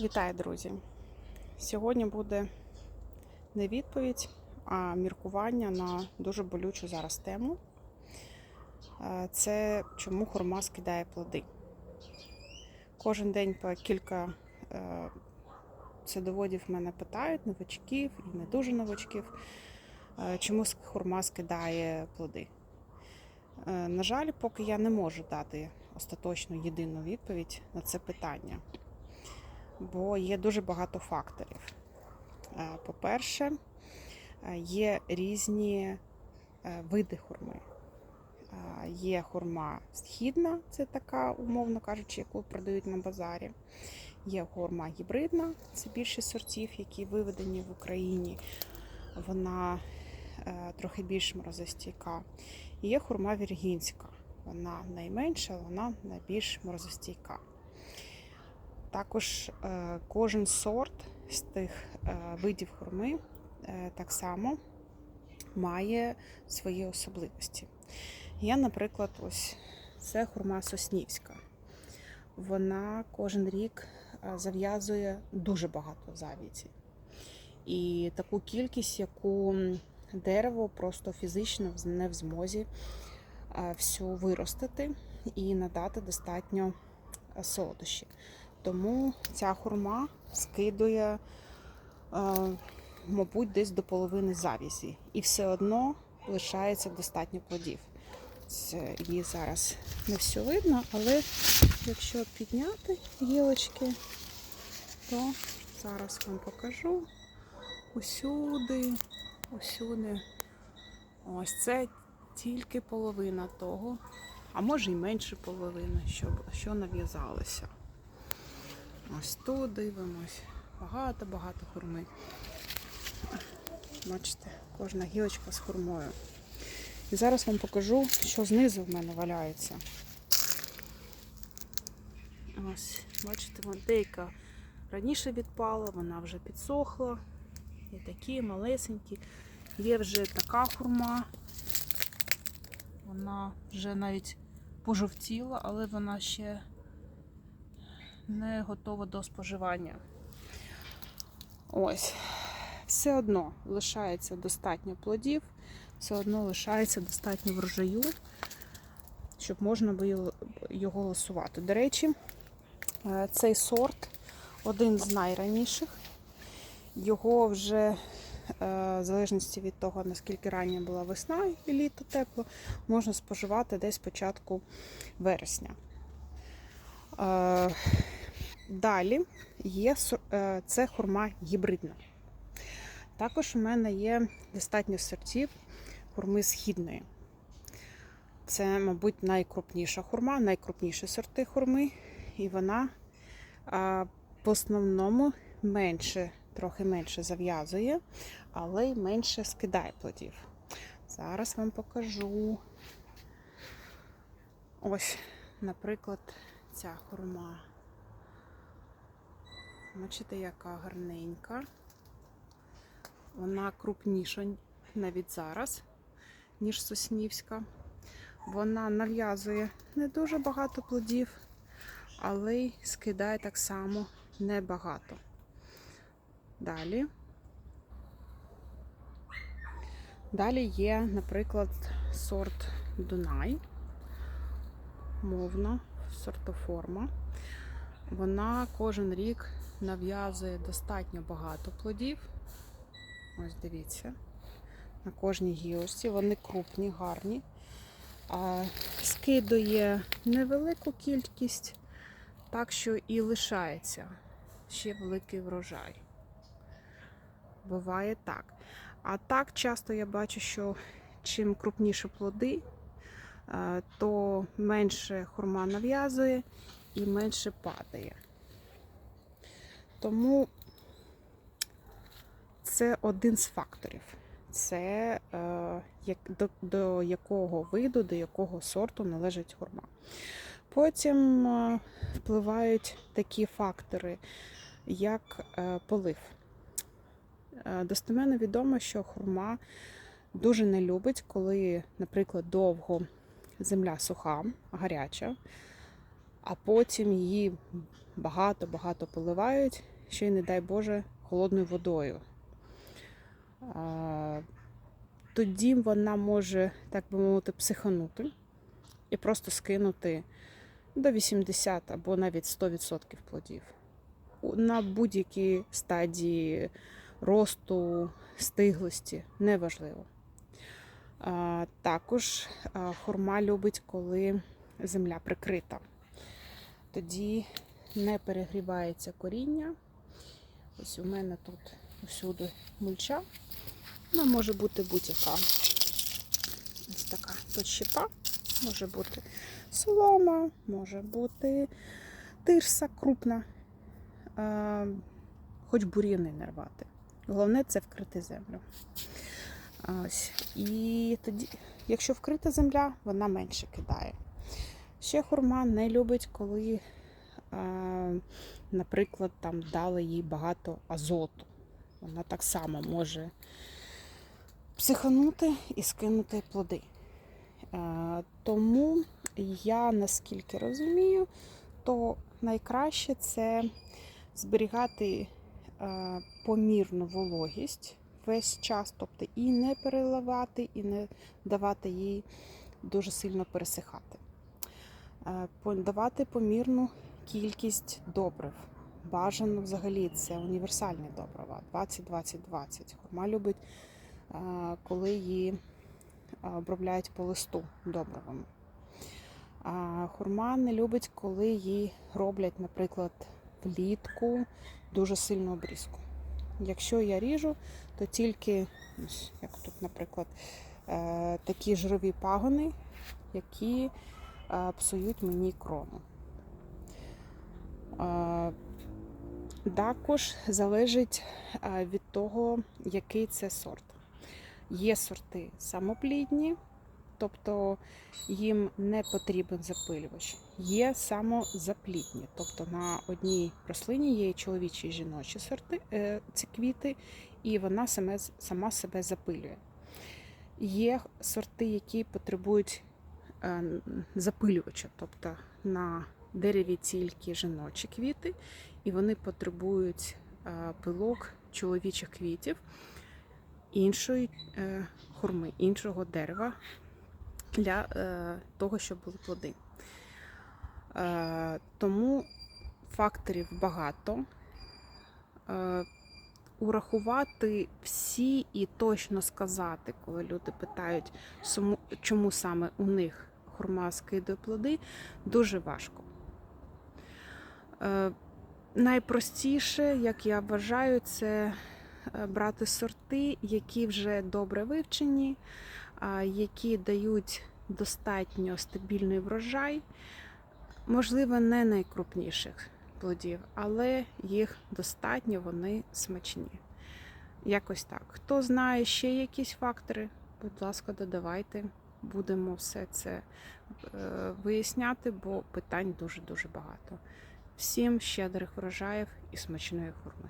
Вітаю, друзі! Сьогодні буде не відповідь, а міркування на дуже болючу зараз тему. Це чому хурма скидає плоди. Кожен день по кілька е, садоводів мене питають, новачків і не дуже новачків, е, чому хурма скидає плоди. Е, На жаль, поки я не можу дати остаточну єдину відповідь на це питання бо є дуже багато факторів. Е, По-перше, е, є різні е, види хурми. Є хурма східна, це така, умовно кажучи, яку продають на базарі. Є хурма гібридна, це більше сортів, які виведені в Україні. Вона трохи більш морозостійка. Є хурма віргінська. Вона найменша, вона найбільш морозостійка. Також е, кожен сорт з тих е, видів хурми е, так само має свої особливості. Я, наприклад, ось це хурма соснівська. Вона кожен рік зав'язує дуже багато завіті. І таку кількість, яку дерево просто фізично не в змозі всю виростити і надати достатньо солодощі. Тому ця хурма скидує, е, мабуть, десь до половини завісі. І все одно лишається достатньо плодів. Її зараз не все видно, але якщо підняти гілочки, то зараз вам покажу усюди, усюди. Ось це тільки половина того, а може й менше половини, що, що нав'язалося. Ось тут дивимось. Багато-багато хурми. Бачите, кожна гілочка з хурмою. І зараз вам покажу, що знизу в мене валяється. Ось, бачите, вон деяка раніше відпала, вона вже підсохла. Є такі малесенькі. Є вже така хурма. Вона вже навіть пожовтіла, але вона ще не готова до споживання. Ось. Все одно лишається достатньо плодів, все одно лишається достатньо врожаю, щоб можна було його лосувати. До речі, е, цей сорт один з найраніших. Його вже, е, в залежності від того, наскільки рання була весна і літо тепло, можна споживати десь початку вересня. Далі є е, це хурма гібридна. Також у мене є достатньо сортів хурми східної. Це, мабуть, найкрупніша хурма, найкрупніші сорти хурми, і вона а, в основному менше, трохи менше зав'язує, але й менше скидає плодів. Зараз вам покажу. Ось, наприклад, ця хурма. Бачите, яка гарненька. Вона крупніша навіть зараз, ніж соснівська. Вона нав'язує не дуже багато плодів, але й скидає так само небагато. Далі. Далі є, наприклад, сорт Дунай, мовна сортоформа. Вона кожен рік нав'язує достатньо багато плодів. Ось дивіться, на кожній гілочці. Вони крупні, гарні. А скидує невелику кількість, так що і лишається ще великий врожай. Буває так. А так часто я бачу, що чим крупніші плоди, то менше хурма нав'язує і менше падає. Тому це один з факторів. Це е, до, до якого виду, до якого сорту належить хурма. Потім е, впливають такі фактори, як е, полив. Е, достеменно відомо, що хурма дуже не любить, коли, наприклад, довго земля суха, гаряча. А потім її багато-багато поливають, ще й, не дай Боже, холодною водою. Тоді вона може, так би мовити, психанути і просто скинути до 80 або навіть 100% плодів на будь-якій стадії росту, стиглості, неважливо. Також а, хурма любить, коли земля прикрита. Тоді не перегрівається коріння. Ось у мене тут всюди мульча. Вона може бути будь-яка. Ось така тут щепа. Може бути солома, може бути тирса крупна, а, хоч бур'яни не рвати. Головне це вкрити землю. Ось. І тоді, якщо вкрита земля, вона менше кидає. Ще хурма не любить, коли, наприклад, там дали їй багато азоту. Вона так само може психанути і скинути плоди. Тому я наскільки розумію, то найкраще це зберігати помірну вологість весь час, тобто і не переливати, і не давати їй дуже сильно пересихати. Е, Давати помірну кількість добрив. Бажано взагалі це універсальні добрива 20-20-20. Хурма любить, е, коли її обробляють по листу добривами. Хурма не любить, коли її роблять, наприклад, влітку дуже сильну обрізку. Якщо я ріжу, то тільки, як тут, наприклад, е, такі жирові пагони, які е, псують мені крону. Е, Також залежить е, від того, який це сорт. Є сорти самоплідні, тобто їм не потрібен запилювач. Є самозаплідні, тобто на одній рослині є чоловічі і жіночі сорти, е, ці квіти, і вона сама себе запилює. Є сорти, які потребують е, запилювача, тобто на дереві тільки жіночі квіти, і вони потребують е, пилок чоловічих квітів іншої е, хурми, іншого дерева для е, того, щоб були плоди. Е, тому факторів багато. Е, урахувати всі і точно сказати, коли люди питають, чому саме у них хурма скидує плоди, дуже важко. Е, найпростіше, як я вважаю, це е, брати сорти, які вже добре вивчені, які дають достатньо стабільний врожай, можливо, не найкрупніших плодів, але їх достатньо, вони смачні. Якось так. Хто знає ще якісь фактори, будь ласка, додавайте. Будемо все це е, виясняти, бо питань дуже-дуже багато. Всім щедрих врожаїв і смачної хурми.